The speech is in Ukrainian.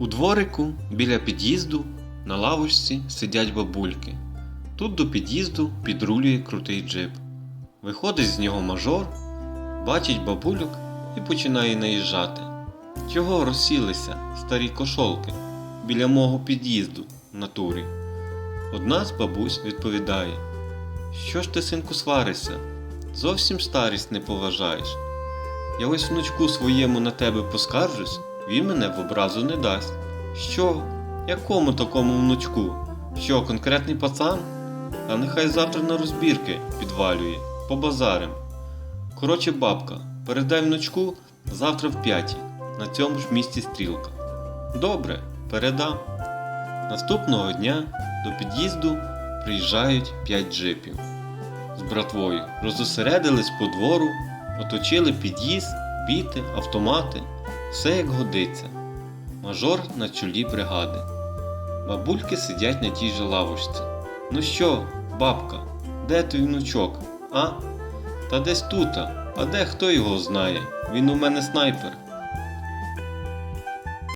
У дворику біля під'їзду на лавочці сидять бабульки. Тут до під'їзду підрулює крутий джип. Виходить з нього мажор, бачить бабульок і починає наїжджати. Чого розсілися, старі кошолки, біля мого під'їзду в натурі? Одна з бабусь відповідає: Що ж ти, синку, сваришся? Зовсім старість не поважаєш. Я ось внучку своєму на тебе поскаржусь, він мене в образу не дасть. Що? Якому такому внучку? Що, конкретний пацан? А нехай завтра на розбірки підвалює, по базарам. Коротше, бабка, передай внучку завтра в п'ятій, на цьому ж місці стрілка. Добре, передам. Наступного дня до під'їзду приїжджають п'ять джипів з братвою, розосередились по двору, оточили під'їзд, біти, автомати, все як годиться. Мажор на чолі бригади. Бабульки сидять на тій же лавочці. Ну що, бабка, де твій внучок? А? Та десь тута, а де хто його знає? Він у мене снайпер.